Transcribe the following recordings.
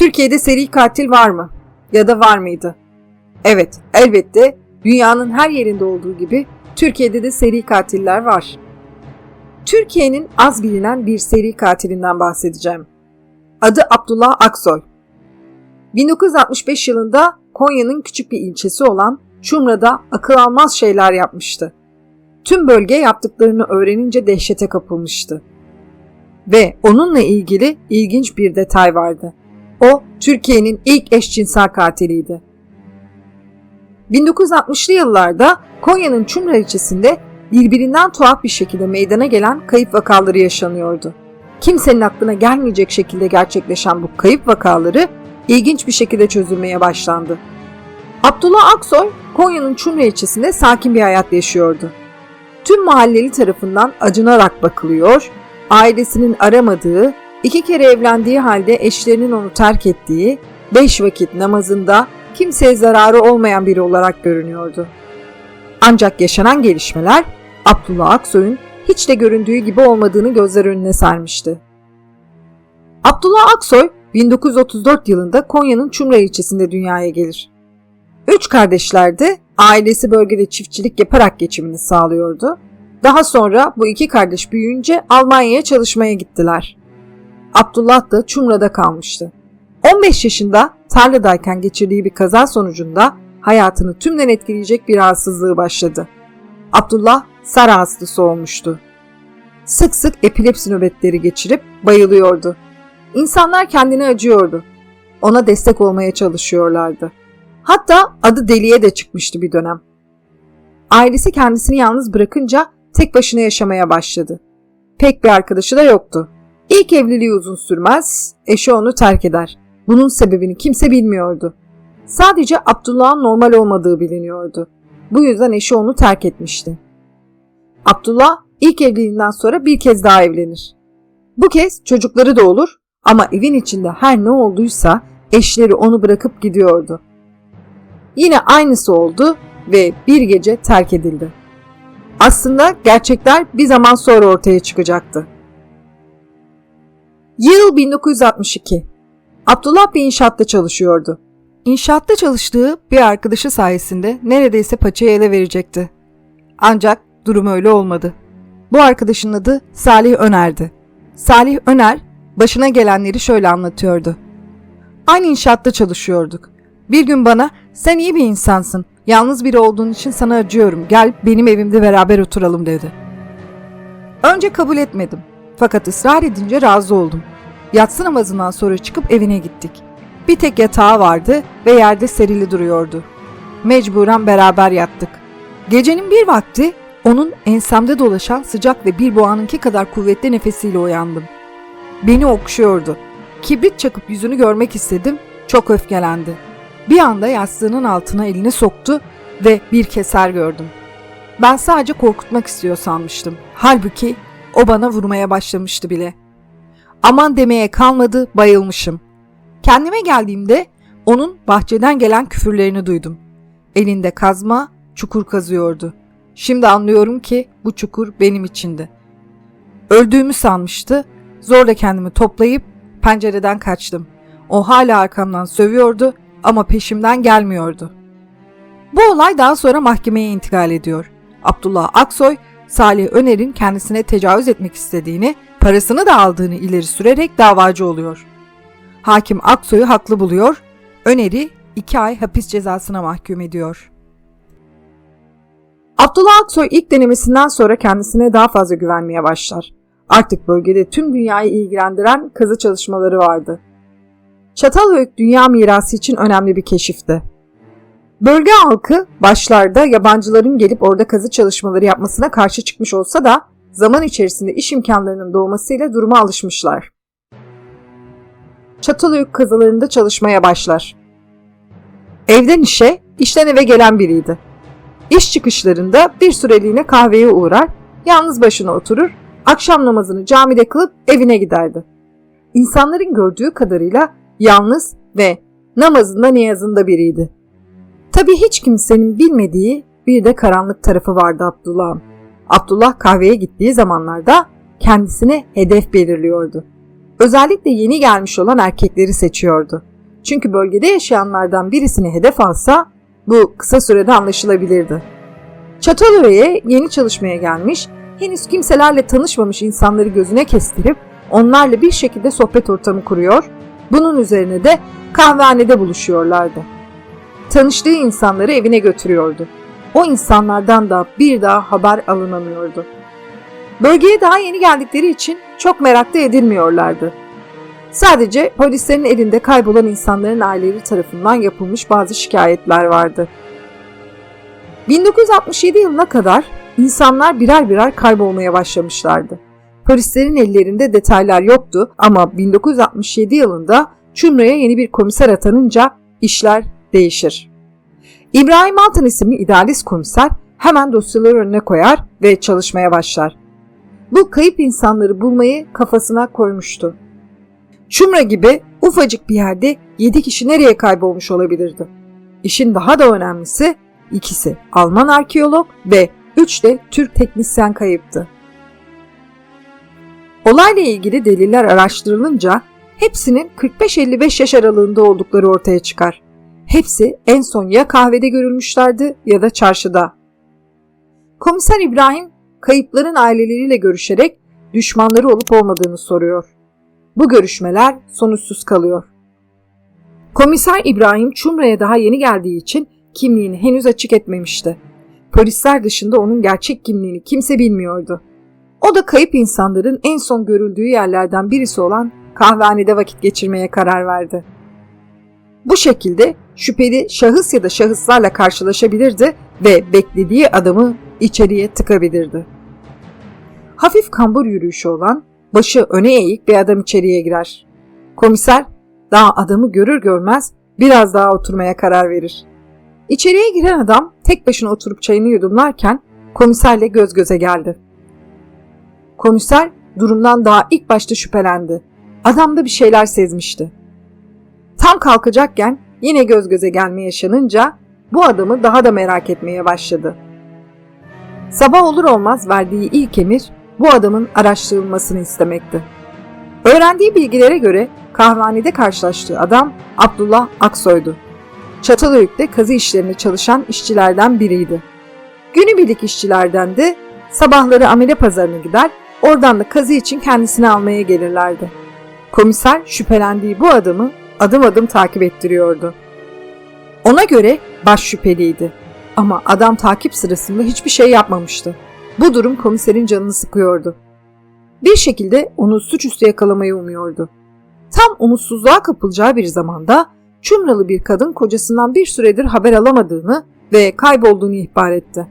Türkiye'de seri katil var mı? Ya da var mıydı? Evet, elbette dünyanın her yerinde olduğu gibi Türkiye'de de seri katiller var. Türkiye'nin az bilinen bir seri katilinden bahsedeceğim. Adı Abdullah Aksoy. 1965 yılında Konya'nın küçük bir ilçesi olan Çumra'da akıl almaz şeyler yapmıştı. Tüm bölge yaptıklarını öğrenince dehşete kapılmıştı. Ve onunla ilgili ilginç bir detay vardı. O, Türkiye'nin ilk eşcinsel katiliydi. 1960'lı yıllarda Konya'nın Çumra ilçesinde birbirinden tuhaf bir şekilde meydana gelen kayıp vakaları yaşanıyordu. Kimsenin aklına gelmeyecek şekilde gerçekleşen bu kayıp vakaları ilginç bir şekilde çözülmeye başlandı. Abdullah Aksoy, Konya'nın Çumra ilçesinde sakin bir hayat yaşıyordu. Tüm mahalleli tarafından acınarak bakılıyor, ailesinin aramadığı, iki kere evlendiği halde eşlerinin onu terk ettiği, beş vakit namazında kimseye zararı olmayan biri olarak görünüyordu. Ancak yaşanan gelişmeler Abdullah Aksoy'un hiç de göründüğü gibi olmadığını gözler önüne sermişti. Abdullah Aksoy 1934 yılında Konya'nın Çumra ilçesinde dünyaya gelir. Üç kardeşlerdi, ailesi bölgede çiftçilik yaparak geçimini sağlıyordu. Daha sonra bu iki kardeş büyüyünce Almanya'ya çalışmaya gittiler. Abdullah da Çumra'da kalmıştı. 15 yaşında tarladayken geçirdiği bir kaza sonucunda hayatını tümden etkileyecek bir rahatsızlığı başladı. Abdullah Sara hastası olmuştu. Sık sık epilepsi nöbetleri geçirip bayılıyordu. İnsanlar kendine acıyordu. Ona destek olmaya çalışıyorlardı. Hatta adı deliye de çıkmıştı bir dönem. Ailesi kendisini yalnız bırakınca tek başına yaşamaya başladı. Pek bir arkadaşı da yoktu. İlk evliliği uzun sürmez, eşi onu terk eder. Bunun sebebini kimse bilmiyordu. Sadece Abdullah'ın normal olmadığı biliniyordu. Bu yüzden eşi onu terk etmişti. Abdullah ilk evliliğinden sonra bir kez daha evlenir. Bu kez çocukları da olur ama evin içinde her ne olduysa eşleri onu bırakıp gidiyordu. Yine aynısı oldu ve bir gece terk edildi. Aslında gerçekler bir zaman sonra ortaya çıkacaktı. Yıl 1962. Abdullah bir inşaatta çalışıyordu. İnşaatta çalıştığı bir arkadaşı sayesinde neredeyse paçayı ele verecekti. Ancak durum öyle olmadı. Bu arkadaşın adı Salih Öner'di. Salih Öner başına gelenleri şöyle anlatıyordu. Aynı inşaatta çalışıyorduk. Bir gün bana sen iyi bir insansın. Yalnız biri olduğun için sana acıyorum. Gel benim evimde beraber oturalım dedi. Önce kabul etmedim. Fakat ısrar edince razı oldum. Yatsı namazından sonra çıkıp evine gittik. Bir tek yatağı vardı ve yerde serili duruyordu. Mecburen beraber yattık. Gecenin bir vakti onun ensemde dolaşan sıcak ve bir boğanınki kadar kuvvetli nefesiyle uyandım. Beni okşuyordu. Kibrit çakıp yüzünü görmek istedim. Çok öfkelendi. Bir anda yastığının altına elini soktu ve bir keser gördüm. Ben sadece korkutmak istiyor sanmıştım. Halbuki o bana vurmaya başlamıştı bile. Aman demeye kalmadı, bayılmışım. Kendime geldiğimde onun bahçeden gelen küfürlerini duydum. Elinde kazma, çukur kazıyordu. Şimdi anlıyorum ki bu çukur benim içindi. Öldüğümü sanmıştı. Zorla kendimi toplayıp pencereden kaçtım. O hala arkamdan sövüyordu ama peşimden gelmiyordu. Bu olay daha sonra mahkemeye intikal ediyor. Abdullah Aksoy, Salih Öner'in kendisine tecavüz etmek istediğini, parasını da aldığını ileri sürerek davacı oluyor. Hakim Aksoy'u haklı buluyor, Öner'i iki ay hapis cezasına mahkum ediyor. Abdullah Aksoy ilk denemesinden sonra kendisine daha fazla güvenmeye başlar. Artık bölgede tüm dünyayı ilgilendiren kazı çalışmaları vardı. Çatalhöyük dünya mirası için önemli bir keşifti. Bölge halkı başlarda yabancıların gelip orada kazı çalışmaları yapmasına karşı çıkmış olsa da zaman içerisinde iş imkanlarının doğmasıyla duruma alışmışlar. Çatalhöyük kazılarında çalışmaya başlar. Evden işe, işten eve gelen biriydi. İş çıkışlarında bir süreliğine kahveye uğrar, yalnız başına oturur, akşam namazını camide kılıp evine giderdi. İnsanların gördüğü kadarıyla yalnız ve namazında niyazında biriydi. Tabi hiç kimsenin bilmediği bir de karanlık tarafı vardı Abdullah'ın. Abdullah kahveye gittiği zamanlarda kendisine hedef belirliyordu. Özellikle yeni gelmiş olan erkekleri seçiyordu. Çünkü bölgede yaşayanlardan birisini hedef alsa bu kısa sürede anlaşılabilirdi. Çatalhöyük'e yeni çalışmaya gelmiş, henüz kimselerle tanışmamış insanları gözüne kestirip onlarla bir şekilde sohbet ortamı kuruyor, bunun üzerine de kahvehanede buluşuyorlardı. Tanıştığı insanları evine götürüyordu. O insanlardan da bir daha haber alınamıyordu. Bölgeye daha yeni geldikleri için çok meraklı edilmiyorlardı. Sadece polislerin elinde kaybolan insanların aileleri tarafından yapılmış bazı şikayetler vardı. 1967 yılına kadar insanlar birer birer kaybolmaya başlamışlardı. Polislerin ellerinde detaylar yoktu ama 1967 yılında Çumra'ya yeni bir komiser atanınca işler değişir. İbrahim Altın isimli idealist komiser hemen dosyaları önüne koyar ve çalışmaya başlar. Bu kayıp insanları bulmayı kafasına koymuştu. Çumra gibi ufacık bir yerde 7 kişi nereye kaybolmuş olabilirdi? İşin daha da önemlisi ikisi Alman arkeolog ve 3 de Türk teknisyen kayıptı. Olayla ilgili deliller araştırılınca hepsinin 45-55 yaş aralığında oldukları ortaya çıkar. Hepsi en son ya kahvede görülmüşlerdi ya da çarşıda. Komiser İbrahim kayıpların aileleriyle görüşerek düşmanları olup olmadığını soruyor. Bu görüşmeler sonuçsuz kalıyor. Komiser İbrahim Çumra'ya daha yeni geldiği için kimliğini henüz açık etmemişti. Polisler dışında onun gerçek kimliğini kimse bilmiyordu. O da kayıp insanların en son görüldüğü yerlerden birisi olan kahvehanede vakit geçirmeye karar verdi. Bu şekilde şüpheli şahıs ya da şahıslarla karşılaşabilirdi ve beklediği adamı içeriye tıkabilirdi. Hafif kambur yürüyüşü olan, başı öne eğik bir adam içeriye girer. Komiser daha adamı görür görmez biraz daha oturmaya karar verir. İçeriye giren adam tek başına oturup çayını yudumlarken komiserle göz göze geldi. Komiser durumdan daha ilk başta şüphelendi. Adamda bir şeyler sezmişti. Tam kalkacakken yine göz göze gelme yaşanınca bu adamı daha da merak etmeye başladı. Sabah olur olmaz verdiği ilk emir bu adamın araştırılmasını istemekti. Öğrendiği bilgilere göre kahvehanede karşılaştığı adam Abdullah Aksoy'du. Çatalhöyük'te kazı işlerinde çalışan işçilerden biriydi. Günübirlik işçilerden de sabahları amele pazarına gider, oradan da kazı için kendisini almaya gelirlerdi. Komiser şüphelendiği bu adamı adım adım takip ettiriyordu. Ona göre baş şüpheliydi. Ama adam takip sırasında hiçbir şey yapmamıştı. Bu durum komiserin canını sıkıyordu. Bir şekilde onu suçüstü yakalamayı umuyordu. Tam umutsuzluğa kapılacağı bir zamanda Çumralı bir kadın kocasından bir süredir haber alamadığını ve kaybolduğunu ihbar etti.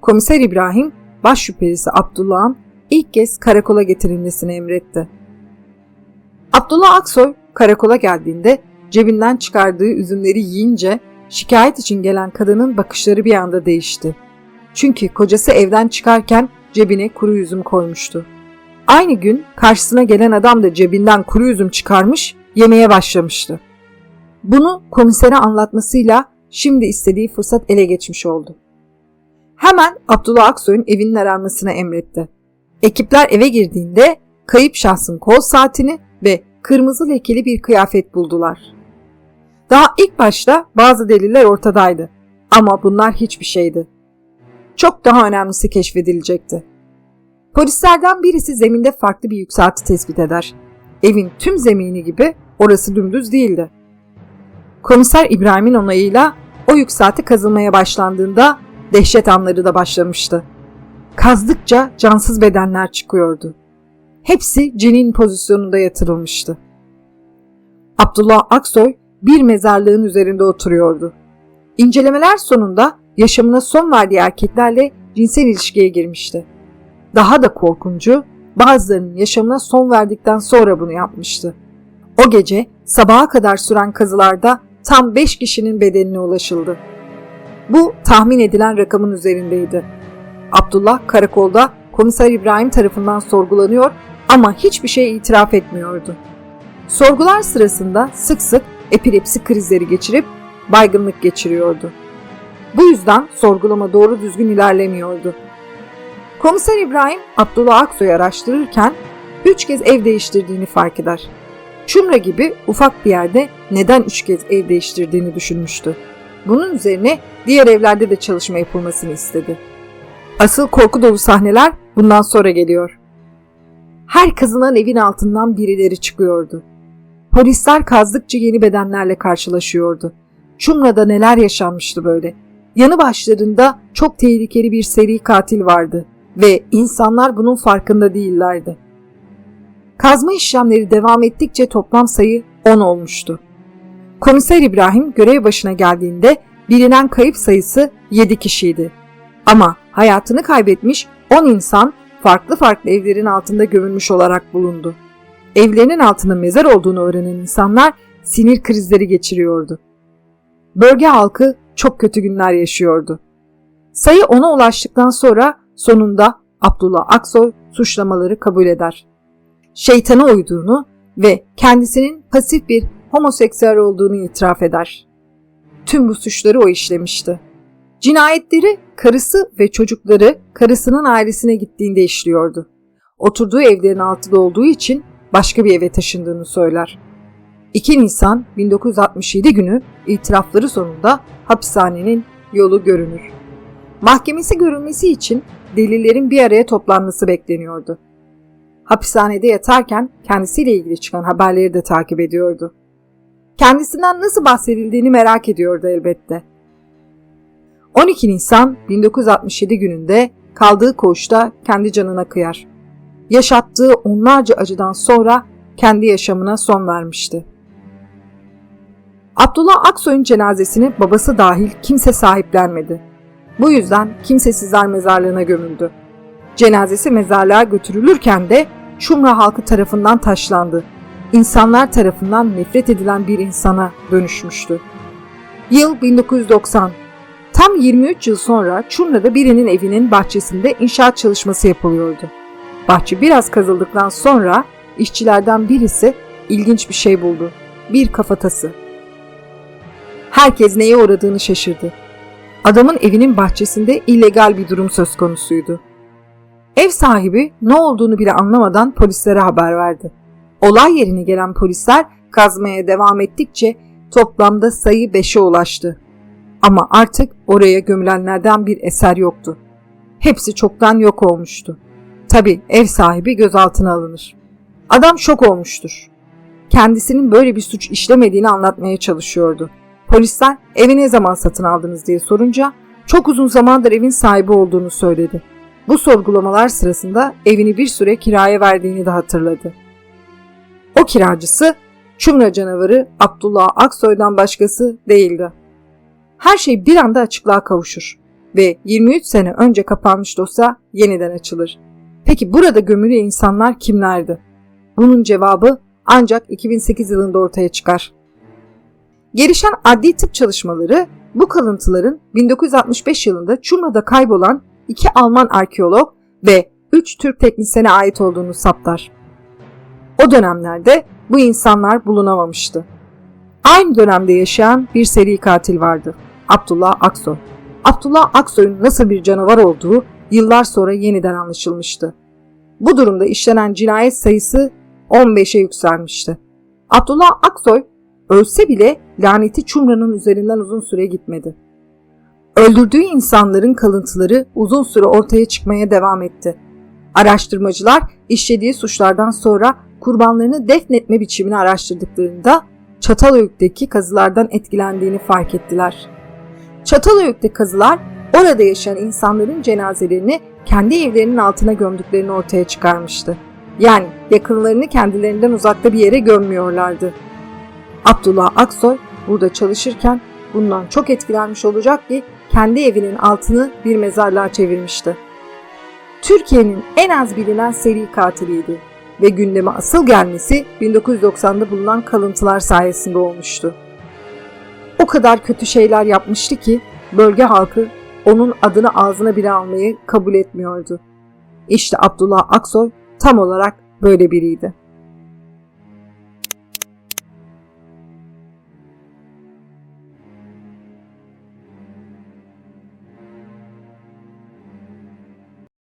Komiser İbrahim baş şüphelisi Abdullah'ın ilk kez karakola getirilmesini emretti. Abdullah Aksoy karakola geldiğinde cebinden çıkardığı üzümleri yiyince şikayet için gelen kadının bakışları bir anda değişti. Çünkü kocası evden çıkarken cebine kuru üzüm koymuştu. Aynı gün karşısına gelen adam da cebinden kuru üzüm çıkarmış, yemeye başlamıştı. Bunu komisere anlatmasıyla şimdi istediği fırsat ele geçmiş oldu. Hemen Abdullah Aksoy'un evinin aranmasına emretti. Ekipler eve girdiğinde kayıp şahsın kol saatini kırmızı lekeli bir kıyafet buldular. Daha ilk başta bazı deliller ortadaydı ama bunlar hiçbir şeydi. Çok daha önemlisi keşfedilecekti. Polislerden birisi zeminde farklı bir yükselti tespit eder. Evin tüm zemini gibi orası dümdüz değildi. Komiser İbrahim'in onayıyla o yükselti kazılmaya başlandığında dehşet anları da başlamıştı. Kazdıkça cansız bedenler çıkıyordu. Hepsi cenin pozisyonunda yatırılmıştı. Abdullah Aksoy bir mezarlığın üzerinde oturuyordu. İncelemeler sonunda yaşamına son verdiği erkeklerle cinsel ilişkiye girmişti. Daha da korkuncu bazılarının yaşamına son verdikten sonra bunu yapmıştı. O gece sabaha kadar süren kazılarda tam 5 kişinin bedenine ulaşıldı. Bu tahmin edilen rakamın üzerindeydi. Abdullah karakolda komiser İbrahim tarafından sorgulanıyor ama hiçbir şey itiraf etmiyordu. Sorgular sırasında sık sık epilepsi krizleri geçirip baygınlık geçiriyordu. Bu yüzden sorgulama doğru düzgün ilerlemiyordu. Komiser İbrahim Abdullah Aksoy'u araştırırken üç kez ev değiştirdiğini fark eder. Çumra gibi ufak bir yerde neden üç kez ev değiştirdiğini düşünmüştü. Bunun üzerine diğer evlerde de çalışma yapılmasını istedi. Asıl korku dolu sahneler bundan sonra geliyor. Her kazınan evin altından birileri çıkıyordu. Polisler kazdıkça yeni bedenlerle karşılaşıyordu. Çumra'da neler yaşanmıştı böyle. Yanı başlarında çok tehlikeli bir seri katil vardı ve insanlar bunun farkında değillerdi. Kazma işlemleri devam ettikçe toplam sayı 10 olmuştu. Komiser İbrahim görev başına geldiğinde bilinen kayıp sayısı 7 kişiydi. Ama hayatını kaybetmiş 10 insan farklı farklı evlerin altında gömülmüş olarak bulundu. Evlerinin altında mezar olduğunu öğrenen insanlar sinir krizleri geçiriyordu. Bölge halkı çok kötü günler yaşıyordu. Sayı ona ulaştıktan sonra sonunda Abdullah Aksoy suçlamaları kabul eder. Şeytana uyduğunu ve kendisinin pasif bir homoseksüel olduğunu itiraf eder. Tüm bu suçları o işlemişti. Cinayetleri karısı ve çocukları karısının ailesine gittiğinde işliyordu. Oturduğu evlerin altında olduğu için başka bir eve taşındığını söyler. 2 Nisan 1967 günü itirafları sonunda hapishanenin yolu görünür. Mahkemesi görülmesi için delillerin bir araya toplanması bekleniyordu. Hapishanede yatarken kendisiyle ilgili çıkan haberleri de takip ediyordu. Kendisinden nasıl bahsedildiğini merak ediyordu elbette. 12 Nisan 1967 gününde kaldığı koğuşta kendi canına kıyar. Yaşattığı onlarca acıdan sonra kendi yaşamına son vermişti. Abdullah Aksoy'un cenazesini babası dahil kimse sahiplenmedi. Bu yüzden kimsesizler mezarlığına gömüldü. Cenazesi mezarlığa götürülürken de Şumra halkı tarafından taşlandı. İnsanlar tarafından nefret edilen bir insana dönüşmüştü. Yıl 1990. Tam 23 yıl sonra Çurna'da birinin evinin bahçesinde inşaat çalışması yapılıyordu. Bahçe biraz kazıldıktan sonra işçilerden birisi ilginç bir şey buldu. Bir kafatası. Herkes neye uğradığını şaşırdı. Adamın evinin bahçesinde illegal bir durum söz konusuydu. Ev sahibi ne olduğunu bile anlamadan polislere haber verdi. Olay yerine gelen polisler kazmaya devam ettikçe toplamda sayı 5'e ulaştı. Ama artık oraya gömülenlerden bir eser yoktu. Hepsi çoktan yok olmuştu. Tabi ev sahibi gözaltına alınır. Adam şok olmuştur. Kendisinin böyle bir suç işlemediğini anlatmaya çalışıyordu. Polisler evi ne zaman satın aldınız diye sorunca çok uzun zamandır evin sahibi olduğunu söyledi. Bu sorgulamalar sırasında evini bir süre kiraya verdiğini de hatırladı. O kiracısı Çumra canavarı Abdullah Aksoy'dan başkası değildi. Her şey bir anda açıklığa kavuşur ve 23 sene önce kapanmış dosya yeniden açılır. Peki burada gömülü insanlar kimlerdi? Bunun cevabı ancak 2008 yılında ortaya çıkar. Gelişen adli tıp çalışmaları bu kalıntıların 1965 yılında Çumra'da kaybolan iki Alman arkeolog ve üç Türk teknisyene ait olduğunu saptar. O dönemlerde bu insanlar bulunamamıştı. Aynı dönemde yaşayan bir seri katil vardı. Abdullah Aksoy. Abdullah Aksoy'un nasıl bir canavar olduğu yıllar sonra yeniden anlaşılmıştı. Bu durumda işlenen cinayet sayısı 15'e yükselmişti. Abdullah Aksoy ölse bile laneti Çumra'nın üzerinden uzun süre gitmedi. Öldürdüğü insanların kalıntıları uzun süre ortaya çıkmaya devam etti. Araştırmacılar işlediği suçlardan sonra kurbanlarını defnetme biçimini araştırdıklarında Çatalhöyük'teki kazılardan etkilendiğini fark ettiler. Çatalhöyük'te kazılar orada yaşayan insanların cenazelerini kendi evlerinin altına gömdüklerini ortaya çıkarmıştı. Yani yakınlarını kendilerinden uzakta bir yere gömmüyorlardı. Abdullah Aksoy burada çalışırken bundan çok etkilenmiş olacak ki kendi evinin altını bir mezarlığa çevirmişti. Türkiye'nin en az bilinen seri katiliydi ve gündeme asıl gelmesi 1990'da bulunan kalıntılar sayesinde olmuştu. O kadar kötü şeyler yapmıştı ki bölge halkı onun adını ağzına bile almayı kabul etmiyordu. İşte Abdullah Aksoy tam olarak böyle biriydi.